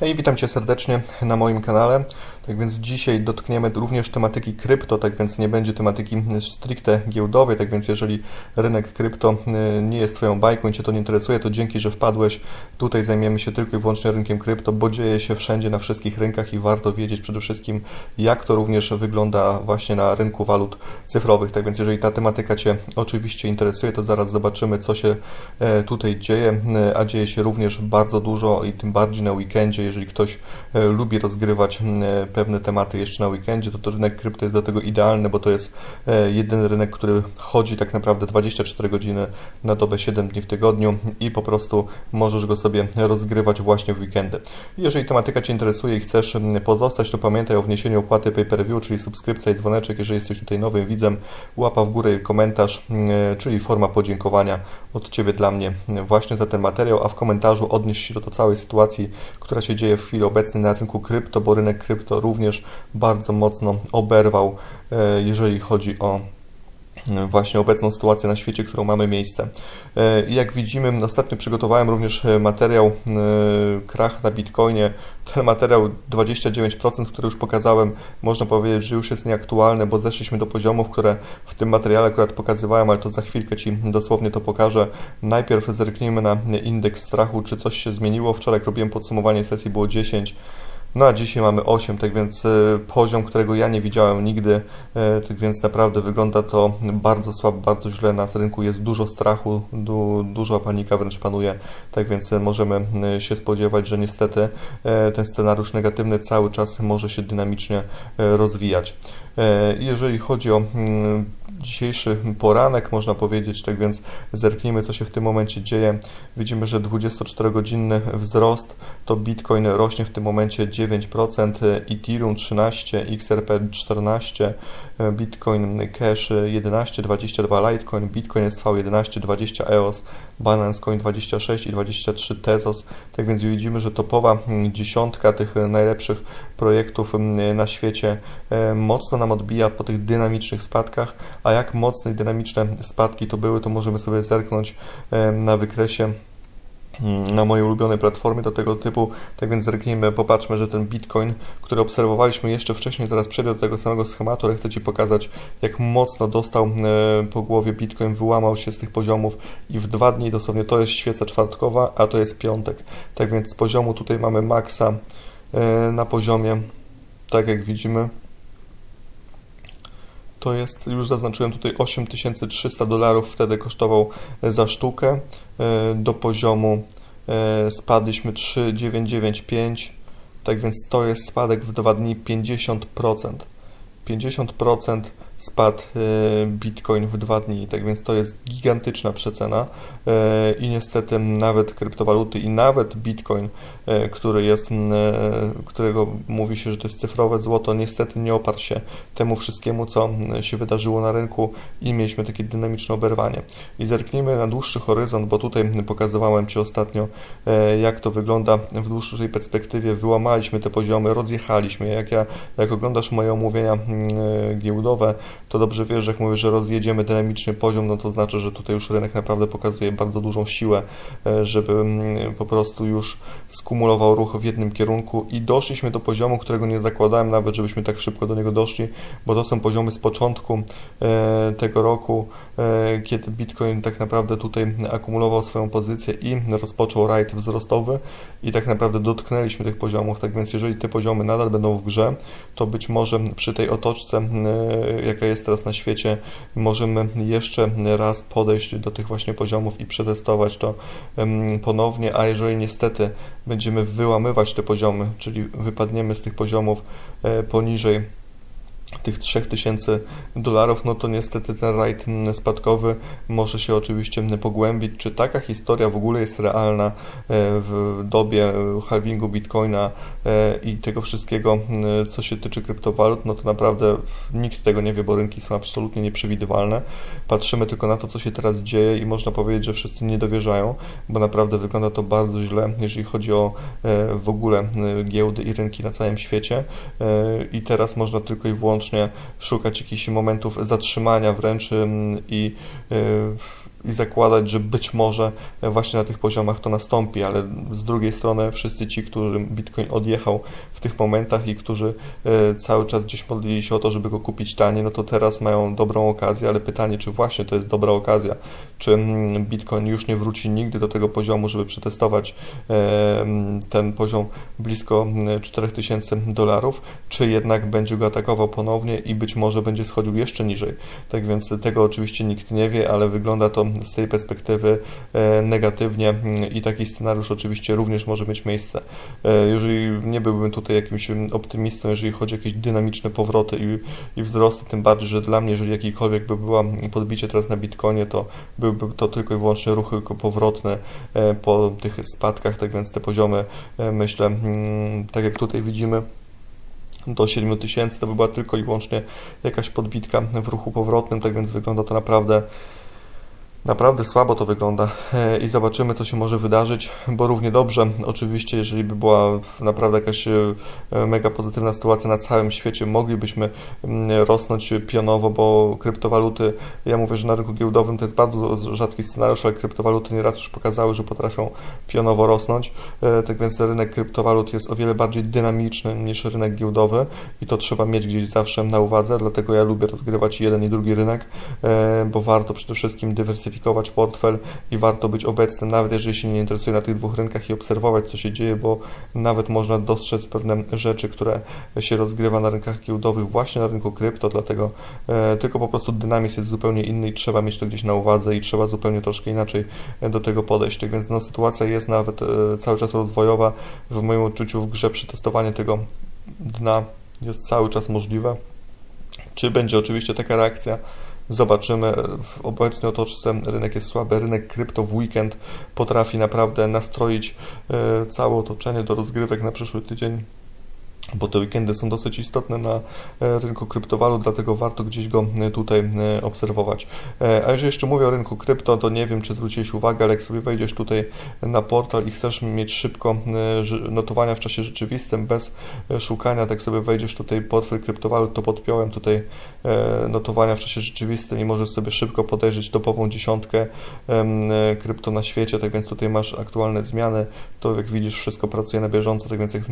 Hej, witam Cię serdecznie na moim kanale. Tak więc dzisiaj dotkniemy również tematyki krypto, tak więc nie będzie tematyki stricte giełdowej, tak więc jeżeli rynek krypto y, nie jest Twoją bajką i Cię to nie interesuje, to dzięki, że wpadłeś. Tutaj zajmiemy się tylko i wyłącznie rynkiem krypto, bo dzieje się wszędzie, na wszystkich rynkach i warto wiedzieć przede wszystkim, jak to również wygląda właśnie na rynku walut cyfrowych. Tak więc jeżeli ta tematyka Cię oczywiście interesuje, to zaraz zobaczymy, co się e, tutaj dzieje, e, a dzieje się również bardzo dużo i tym bardziej na weekendzie, jeżeli ktoś e, lubi rozgrywać pewne tematy jeszcze na weekendzie, to, to rynek krypto jest do tego idealny, bo to jest jedyny rynek, który chodzi tak naprawdę 24 godziny na dobę 7 dni w tygodniu i po prostu możesz go sobie rozgrywać właśnie w weekendy. Jeżeli tematyka Cię interesuje i chcesz pozostać, to pamiętaj o wniesieniu opłaty pay-per-view, czyli subskrypcja i dzwoneczek, jeżeli jesteś tutaj nowym widzem, łapa w górę i komentarz, czyli forma podziękowania od Ciebie dla mnie właśnie za ten materiał, a w komentarzu odnieś się do całej sytuacji, która się dzieje w chwili obecnej na rynku krypto, bo rynek krypto również bardzo mocno oberwał, e, jeżeli chodzi o e, właśnie obecną sytuację na świecie, którą mamy miejsce. E, jak widzimy, ostatnio przygotowałem również materiał krach na Bitcoinie. Ten materiał 29%, który już pokazałem, można powiedzieć, że już jest nieaktualny, bo zeszliśmy do poziomów, które w tym materiale akurat pokazywałem, ale to za chwilkę Ci dosłownie to pokażę. Najpierw zerknijmy na indeks strachu, czy coś się zmieniło. Wczoraj robiłem podsumowanie sesji, było 10. No a dzisiaj mamy 8, tak więc e, poziom, którego ja nie widziałem nigdy, e, tak więc naprawdę wygląda to bardzo słabo, bardzo źle. Na rynku jest dużo strachu, du, duża panika wręcz panuje, tak więc e, możemy się spodziewać, że niestety ten scenariusz negatywny cały czas może się dynamicznie rozwijać. Jeżeli chodzi o mm, dzisiejszy poranek, można powiedzieć, tak więc zerknijmy, co się w tym momencie dzieje. Widzimy, że 24-godzinny wzrost to Bitcoin rośnie w tym momencie 9%, Ethereum 13%, XRP 14%, Bitcoin Cash 11,22, Litecoin, Bitcoin SV 11, 20 EOS, Binance Coin 26 i 23 Tezos. Tak więc widzimy, że topowa dziesiątka tych najlepszych projektów na świecie e, mocno nam odbija po tych dynamicznych spadkach, a jak mocne i dynamiczne spadki to były, to możemy sobie zerknąć na wykresie Mm, na mojej ulubionej platformie do tego typu. Tak więc zerknijmy, popatrzmy, że ten Bitcoin, który obserwowaliśmy jeszcze wcześniej, zaraz przejdę do tego samego schematu, ale chcę Ci pokazać, jak mocno dostał po głowie Bitcoin, wyłamał się z tych poziomów i w dwa dni dosłownie to jest świeca czwartkowa, a to jest piątek. Tak więc z poziomu tutaj mamy maksa e, na poziomie, tak jak widzimy, to jest, już zaznaczyłem tutaj 8300 dolarów wtedy kosztował e, za sztukę. E, do poziomu e, spadliśmy 3995, tak więc to jest spadek w dwa dni 50%. 50% spadł e, Bitcoin w dwa dni, tak więc to jest gigantyczna przecena e, i niestety nawet kryptowaluty i nawet Bitcoin, e, który jest, którego mówi się, że to jest cyfrowe złoto, niestety nie oparł się temu wszystkiemu, co się wydarzyło na rynku i mieliśmy takie dynamiczne oberwanie. I zerknijmy na dłuższy horyzont, bo tutaj pokazywałem Ci ostatnio, jak to wygląda w dłuższej perspektywie. Wyłamaliśmy te poziomy, rozjechaliśmy. Jak, ja, jak oglądasz moje omówienia giełdowe, to dobrze wiesz, że jak mówię, że rozjedziemy dynamicznie poziom, no to znaczy, że tutaj już rynek naprawdę pokazuje bardzo dużą siłę, e, żeby mm, po prostu już skumulował ruch w jednym kierunku i doszliśmy do poziomu, którego nie zakładałem nawet, żebyśmy tak szybko do niego doszli, bo to są poziomy z początku e, tego roku, e, kiedy Bitcoin tak naprawdę tutaj akumulował swoją pozycję i rozpoczął rajd wzrostowy i tak naprawdę dotknęliśmy tych poziomów, tak więc jeżeli te poziomy nadal będą w grze, to być może przy tej otoczce, jak jaka jest teraz na świecie, możemy jeszcze raz podejść do tych właśnie poziomów i przetestować to ponownie, a jeżeli niestety będziemy wyłamywać te poziomy, czyli wypadniemy z tych poziomów e, poniżej tych 3000 dolarów, no to niestety ten rajd spadkowy może się oczywiście pogłębić. Czy taka historia w ogóle jest realna e, w dobie halvingu bitcoina e, i tego wszystkiego, co się tyczy kryptowalut, no to naprawdę nikt tego nie wie, bo rynki są absolutnie nieprzewidywalne. Patrzymy tylko na to, co się teraz dzieje i można powiedzieć, że wszyscy nie dowierzają, bo naprawdę wygląda to bardzo źle, jeżeli chodzi o e, w ogóle giełdy i rynki na całym świecie. I teraz można tylko i wyłącznie szukać jakichś momentów zatrzymania wręcz i y, i zakładać, że być może właśnie na tych poziomach to nastąpi, ale z drugiej strony wszyscy ci, którym Bitcoin odjechał w tych momentach i którzy e, cały czas gdzieś modlili się o to, żeby go kupić taniej, no to teraz mają dobrą okazję, ale pytanie, czy właśnie to jest dobra okazja, czy mm, Bitcoin już nie wróci nigdy do tego poziomu, żeby przetestować e, mm, ten poziom blisko 4000 mm, dolarów, czy jednak będzie go atakował ponownie i być może będzie schodził jeszcze niżej. Tak więc tego oczywiście nikt nie wie, ale wygląda to z tej perspektywy e, negatywnie i taki scenariusz oczywiście również może mieć miejsce. Jeżeli nie byłbym tutaj jakimś optymistą, jeżeli chodzi o jakieś dynamiczne powroty i, i wzrosty, tym bardziej, że dla mnie, jeżeli jakikolwiek by była podbicie teraz na Bitcoinie, to byłby to tylko i wyłącznie ruchy powrotne e, po tych spadkach, tak więc te poziomy, e, myślę, mm, tak jak tutaj widzimy, do 7000 to by była tylko i wyłącznie jakaś podbitka w ruchu powrotnym, tak więc wygląda to naprawdę Naprawdę słabo to wygląda e, i zobaczymy, co się może wydarzyć, bo równie dobrze, oczywiście, jeżeli by była naprawdę jakaś e, mega pozytywna sytuacja na całym świecie, moglibyśmy mm, rosnąć pionowo, bo kryptowaluty, ja mówię, że na rynku giełdowym to jest bardzo rzadki scenariusz, ale kryptowaluty nieraz już pokazały, że potrafią pionowo rosnąć, e, tak więc rynek kryptowalut jest o wiele bardziej dynamiczny niż rynek giełdowy i to trzeba mieć gdzieś zawsze na uwadze, dlatego ja lubię rozgrywać jeden i drugi rynek, bo warto przede wszystkim dywersyfikować dywersyfikować portfel i warto być obecnym, nawet jeżeli się nie interesuje na tych dwóch rynkach i obserwować, co się dzieje, bo nawet można dostrzec pewne rzeczy, które się rozgrywa na rynkach giełdowych, właśnie na rynku krypto, dlatego e, tylko po prostu dynamizm jest zupełnie inny i trzeba mieć to gdzieś na uwadze i trzeba zupełnie troszkę inaczej do tego podejść. Tak więc no, sytuacja jest nawet e, cały czas rozwojowa. W moim odczuciu w grze przetestowanie tego dna jest cały czas możliwe. Czy będzie oczywiście taka reakcja? Zobaczymy. W obecnej otoczce rynek jest słaby. Rynek krypto w weekend potrafi naprawdę nastroić e, całe otoczenie do rozgrywek na przyszły tydzień bo te weekendy są dosyć istotne na e, rynku kryptowalut, dlatego warto gdzieś go e, tutaj e, obserwować. A jeżeli jeszcze mówię o rynku krypto, to nie wiem, czy zwróciłeś uwagę, ale jak sobie wejdziesz tutaj na portal i chcesz mieć szybko notowania w czasie rzeczywistym, bez szukania, tak sobie wejdziesz tutaj portfel kryptowalut, to podpiąłem tutaj notowania w czasie rzeczywistym i możesz sobie szybko podejrzeć topową dziesiątkę krypto na świecie, tak więc tutaj masz aktualne zmiany, to jak widzisz wszystko pracuje na bieżąco, tak więc jak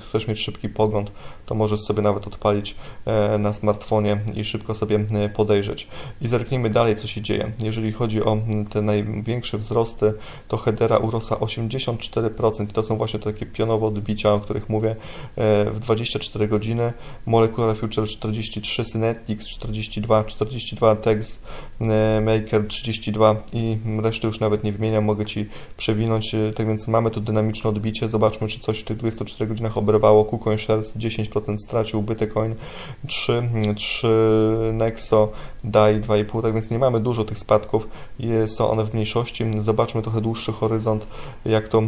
chcesz mieć szybki pogląd, pogląd, to możesz sobie nawet odpalić e, na smartfonie i szybko sobie e, podejrzeć. I zerknijmy dalej, co się dzieje. Jeżeli chodzi o te największe wzrosty, to Hedera urosła 84%. To są właśnie takie pionowe odbicia, o których mówię, e, w 24 godziny. Molecular Future 43, Synetics 42, 42 Text Maker 32 i reszty już nawet nie wymieniam, mogę Ci przewinąć. Tak więc mamy tu dynamiczne odbicie. Zobaczmy, czy coś w tych 24 godzinach oberwało. KuCoin Shares 10% stracił, Bitcoin 3, 3 Nexo, DAI 2,5, tak więc nie mamy dużo tych spadków, są one w mniejszości. Zobaczmy trochę dłuższy horyzont, jak to e,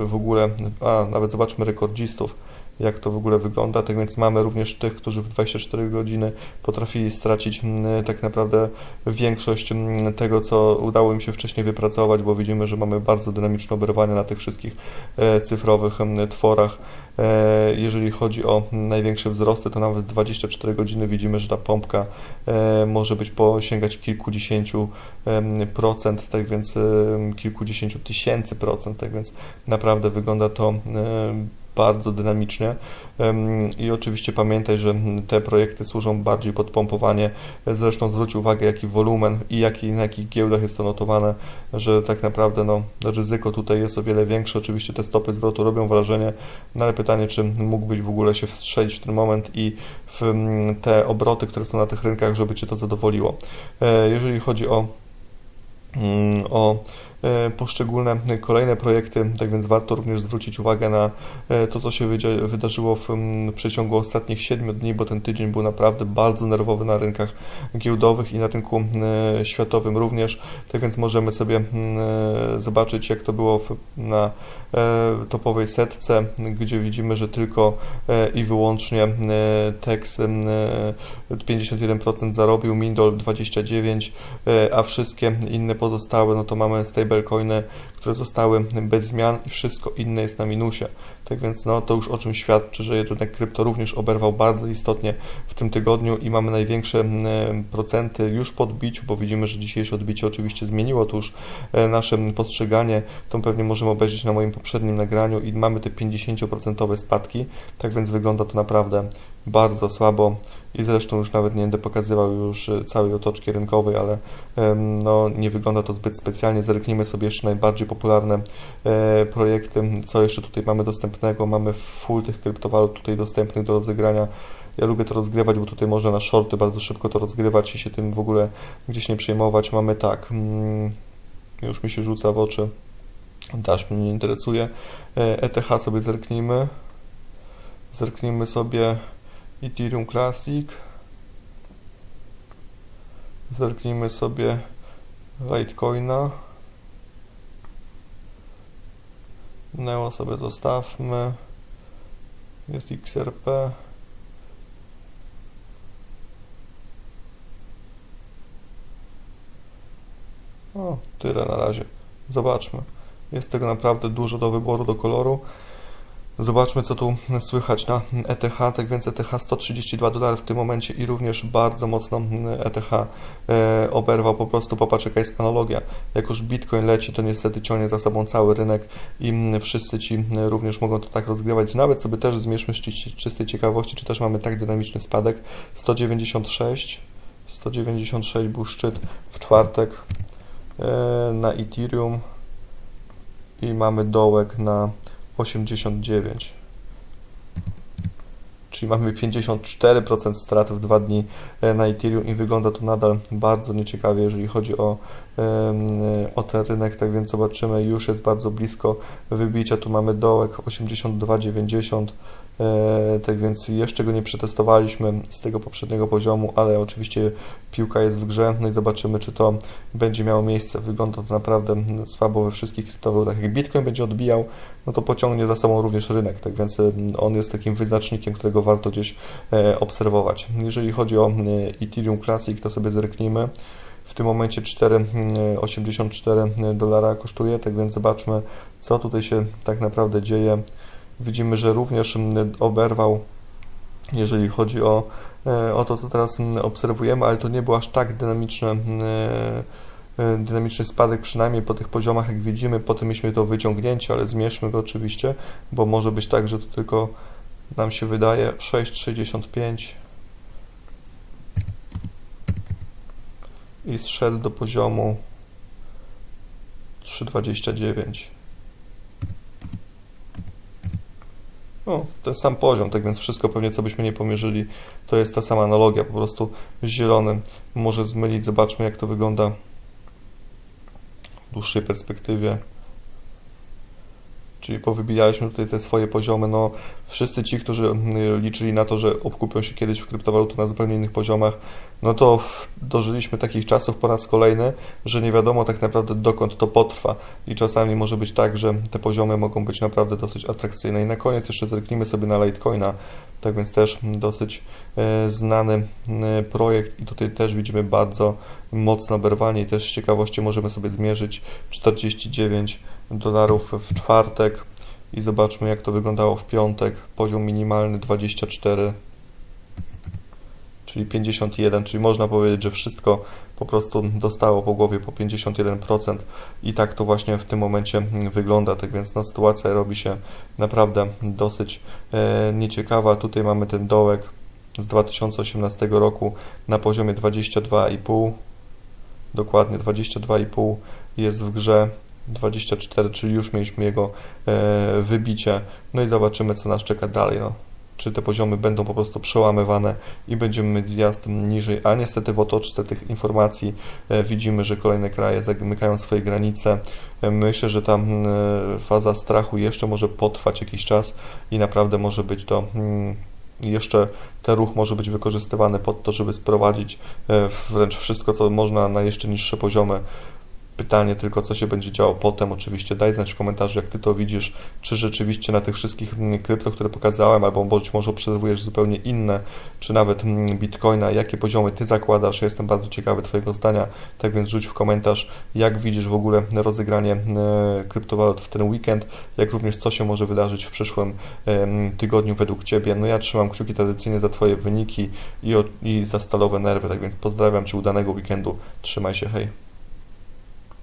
w ogóle, a nawet zobaczmy rekordzistów jak to w ogóle wygląda. Tak więc mamy również tych, którzy w 24 godziny potrafili stracić tak naprawdę większość tego, co udało im się wcześniej wypracować, bo widzimy, że mamy bardzo dynamiczne oberwanie na tych wszystkich e, cyfrowych tworach. E, jeżeli chodzi o największe wzrosty, to nawet 24 godziny widzimy, że ta pompka e, może być posięgać kilkudziesięciu procent, tak więc kilkudziesięciu tysięcy procent, tak więc naprawdę wygląda to bardzo dynamicznie i oczywiście pamiętaj, że te projekty służą bardziej pod pompowanie. Zresztą zwróć uwagę, jaki wolumen i jaki, na jakich giełdach jest to notowane, że tak naprawdę no, ryzyko tutaj jest o wiele większe. Oczywiście te stopy zwrotu robią wrażenie, no ale pytanie, czy mógłbyś w ogóle się wstrzelić w ten moment i w te obroty, które są na tych rynkach, żeby Cię to zadowoliło. E, jeżeli chodzi o mm, o poszczególne kolejne projekty, tak więc warto również zwrócić uwagę na e, to, co się wydarzyło w przeciągu ostatnich 7 dni, bo ten tydzień był naprawdę bardzo nerwowy na rynkach giełdowych i na rynku e, światowym również. Tak więc możemy sobie zobaczyć, jak to było na topowej setce, gdzie widzimy, że tylko i wyłącznie Tex 51% zarobił, Mindol 29%, a wszystkie inne pozostałe, no to mamy z tej stablecoiny, które zostały bez zmian i wszystko inne jest na minusie. Tak więc no, to już o czym świadczy, że rynek krypto również oberwał bardzo istotnie w tym tygodniu i mamy największe procenty już po odbiciu, bo widzimy, że dzisiejsze odbicie oczywiście zmieniło to już e, nasze postrzeganie. To pewnie możemy obejrzeć na moim poprzednim nagraniu i mamy te 50% spadki. Tak więc wygląda to naprawdę bardzo słabo i zresztą już nawet nie będę pokazywał już e, całej otoczki rynkowej, ale no, nie wygląda to zbyt specjalnie. Zerknijmy sobie jeszcze najbardziej popularne e, projekty, co jeszcze tutaj mamy dostępnego. Mamy full tych kryptowalut tutaj dostępnych do rozegrania. Ja lubię to rozgrywać, bo tutaj można na shorty bardzo szybko to rozgrywać i się tym w ogóle gdzieś nie przejmować. Mamy tak, mm, już mi się rzuca w oczy, Dash mnie nie interesuje. ETH e sobie zerknijmy. Zerknijmy sobie Ethereum Classic. Zerknijmy sobie Litecoina. Neo sobie zostawmy. Jest XRP. O, tyle na razie. Zobaczmy. Jest tego naprawdę dużo do wyboru, do koloru. Zobaczmy, co tu słychać na ETH. Tak więc ETH 132 dolary w tym momencie i również bardzo mocno ETH e, oberwał po prostu. Popatrz, jaka jest analogia. Jak już Bitcoin leci, to niestety ciągnie za sobą cały rynek i wszyscy ci również mogą to tak rozgrywać. Nawet sobie też zmierzmy z czystej ciekawości, czy też mamy tak dynamiczny spadek. 196. 196 był szczyt w czwartek e, na Ethereum i mamy dołek na 89. Czyli mamy 54% strat w dwa dni e, na Ethereum i wygląda to nadal bardzo nieciekawie, jeżeli chodzi o, o ten rynek. Tak więc zobaczymy, już jest bardzo blisko wybicia. Tu mamy dołek 82,90 E, tak więc jeszcze go nie przetestowaliśmy z tego poprzedniego poziomu, ale oczywiście piłka jest w grze, no i zobaczymy, czy to będzie miało miejsce. Wygląda to naprawdę słabo we wszystkich kryptowalutach. Jak Bitcoin będzie odbijał, no to pociągnie za sobą również rynek, tak więc on jest takim wyznacznikiem, którego warto gdzieś e, obserwować. Jeżeli chodzi o Ethereum Classic, to sobie zerknijmy. W tym momencie 4,84 dolara kosztuje, tak więc zobaczmy, co tutaj się tak naprawdę dzieje. Widzimy, że również mm, oberwał, jeżeli chodzi o, e, o to, co teraz mm, obserwujemy, ale to nie był aż tak dynamiczny, mm, e, dynamiczny spadek, przynajmniej po tych poziomach, jak widzimy. Potem mieliśmy to wyciągnięcie, ale zmierzmy go oczywiście, bo może być tak, że to tylko nam się wydaje 6,65 i zszedł do poziomu 3,29. No, ten sam poziom, tak więc wszystko pewnie, co byśmy nie pomierzyli, to jest ta sama analogia, po prostu zielony może zmylić. Zobaczmy, jak to wygląda w dłuższej perspektywie czyli powybijaliśmy tutaj te swoje poziomy. No, wszyscy ci, którzy mm, liczyli na to, że obkupią się kiedyś w kryptowaluty na zupełnie innych poziomach, no to dożyliśmy takich czasów po raz kolejny, że nie wiadomo tak naprawdę dokąd to potrwa i czasami może być tak, że te poziomy mogą być naprawdę dosyć atrakcyjne. I na koniec jeszcze zerknijmy sobie na Litecoina, tak więc też dosyć e, znany projekt i tutaj też widzimy bardzo mocne oberwanie i też z ciekawości możemy sobie zmierzyć 49 dolarów w czwartek i zobaczmy jak to wyglądało w piątek. Poziom minimalny 24 czyli 51, czyli można powiedzieć, że wszystko po prostu dostało po głowie po 51% i tak to właśnie w tym momencie wygląda, tak więc no, sytuacja robi się naprawdę dosyć e, nieciekawa. Tutaj mamy ten dołek z 2018 roku na poziomie 22,5 dokładnie 22,5 jest w grze 24, czyli już mieliśmy jego e, wybicie. No i zobaczymy, co nas czeka dalej. No. Czy te poziomy będą po prostu przełamywane i będziemy mieć zjazd niżej, a niestety w otoczce tych informacji e, widzimy, że kolejne kraje zamykają swoje granice. E, myślę, że ta faza strachu jeszcze może potrwać jakiś czas i naprawdę może być to jeszcze ten ruch może być wykorzystywany pod to, żeby sprowadzić wręcz wszystko, co można na jeszcze niższe poziomy pytanie tylko, co się będzie działo potem. Oczywiście daj znać w komentarzu, jak Ty to widzisz, czy rzeczywiście na tych wszystkich mm, krypto, które pokazałem, albo być może obserwujesz zupełnie inne, czy nawet mm, Bitcoina, jakie poziomy Ty zakładasz. Jestem bardzo ciekawy Twojego zdania, tak więc rzuć w komentarz, jak widzisz w ogóle rozegranie e, kryptowalut w ten weekend, jak również co się może wydarzyć w przyszłym tygodniu według Ciebie. No ja trzymam kciuki tradycyjnie za Twoje wyniki i, o, i za stalowe nerwy, tak więc pozdrawiam Cię udanego weekendu. Trzymaj się, hej.